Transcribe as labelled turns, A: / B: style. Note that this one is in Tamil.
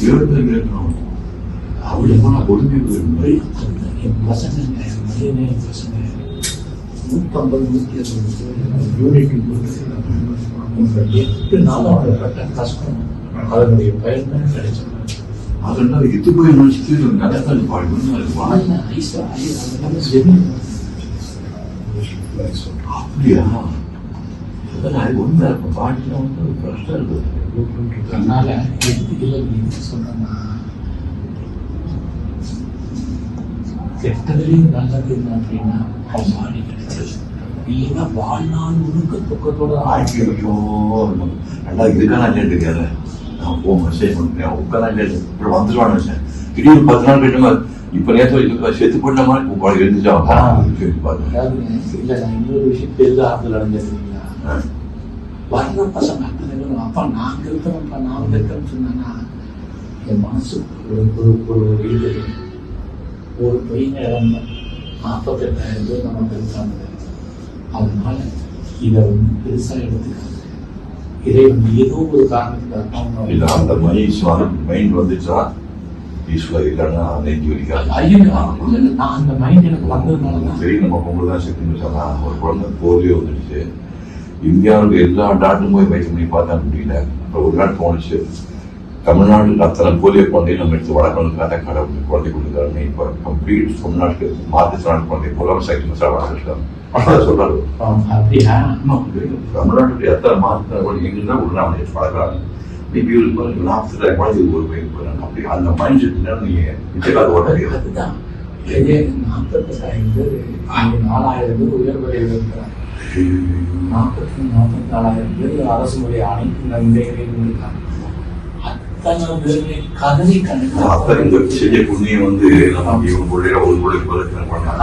A: தேர்தல் இருக்கணும் அப்படி போனால் பொறுமை போயிடும்
B: பசங்க என் மதியனே பசங்க நூற்றம்பது நூற்றி அறுபது யூனிட் எட்டு பட்ட கஷ்டம் அதனுடைய கிடைச்சது. ஆனால் ஐஸ் ஐஸ் அதெல்லாம் ஜெமீன்
A: அப்படியா அதனால அது ஒன்றா இருக்கும் பாட்டில் வந்து ஒரு பிரச்சனை இருக்குது
B: அதனால எதுக்கு இல்லை என்ன சொல்றேன்னா கெட்டதுலேயும் நல்லது என்ன அப்படின்னா அவன் பாடி கிடைச்சது இல்லைன்னா வாழ்நாள் முழுக்க துக்கத்தோட
A: ஆட்சி ஐயோ ரெண்டாவது இதுக்கான இல்லைன்னு இருக்காது நான் போ மெசேஜ் பண்ணுறேன் உட்காந்து இல்லை அப்புறம் வந்துடுவான்னு வச்சேன் திடீர்னு பத்து நாள் கழிச்சு இப்ப நேற்று செத்து போட்ட மாதிரி உங்களை எழுந்துச்சான் பாருங்க
B: அதாவது இல்லை நான் இன்னொரு விஷயம் பெரிதாக ஆறுதல் அடைஞ்சிருக்கீங்களா வர்ற பசங்க அப்பா நாங்க இருக்கிறோம்ப்பா நான் இருக்கிறேன்னு சொன்னா என் மனசு ஒரு ஒரு ஒரு இது ஒரு பையன் இழந்த நாற்பத்தெட்டாயிரம் பேர் நம்ம இருக்காங்க அதனால இதை வந்து பெருசாக எடுத்துக்காங்க ஏதோ ஒரு காரணத்துக்காக
A: அந்த மைண்ட் மைண்ட் வந்துச்சா? பீஸ்ஃபுல்லாக இல்லைன்னா நெஞ்சு வலிக்காது.
B: அந்த மைண்ட் எனக்கு வந்ததுனால தான்.
A: சரி நம்ம பொங்கல் தான் சக்தின்னு சொன்னா ஒரு குழந்தை போலியோ வந்துடுச்சு. இந்தியாவுக்கு எல்லா டாக்டரும் போய் பயிற்சி பண்ணி பார்த்தா முடியல. அப்புறம் ஒரு நாள் தோணுச்சு. தமிழ்நாட்டில் அத்தனை போலியோ குழந்தையும் நம்ம எடுத்து வளர்க்கணும் காட்ட கடவுள் குழந்தை கொடுக்குறாருன்னு இப்போ கம்ப்ளீட் தமிழ்நாட்டுக்கு மாற்றுத்திறனாளி குழந்தை புலம் சைக்கிள் சார் வளர்த்துட்டாங்க அதான் சொல்றாரு. தமிழ்நாட்டுக்கு எத்தனை மாற்றுத்திறனாளி எங்கன்னா நாம எடுத்து வளர்க்குறாங்க. மேபி ஒரு நாற்பத்தி குழந்தை ஒரு பையன் போயிடறாங்க அப்படி அந்த மைண்ட் செட் நீங்க நிச்சயமாக ஓட்ட
B: பேர் இங்க நாலாயிரம் பேர் உயர்வரையில் இருக்கிறாங்க நாற்பத்தி நாற்பத்தி நாலாயிரம் பேர் அரசு மொழி அனைத்து நன்மைகளையும் இருக்காங்க
A: அப்ப இந்த செஞ்ச புண்ணியம் வந்து நம்ம இவங்க பிள்ளைய ஒரு பிள்ளை பிறகு பண்ணாங்க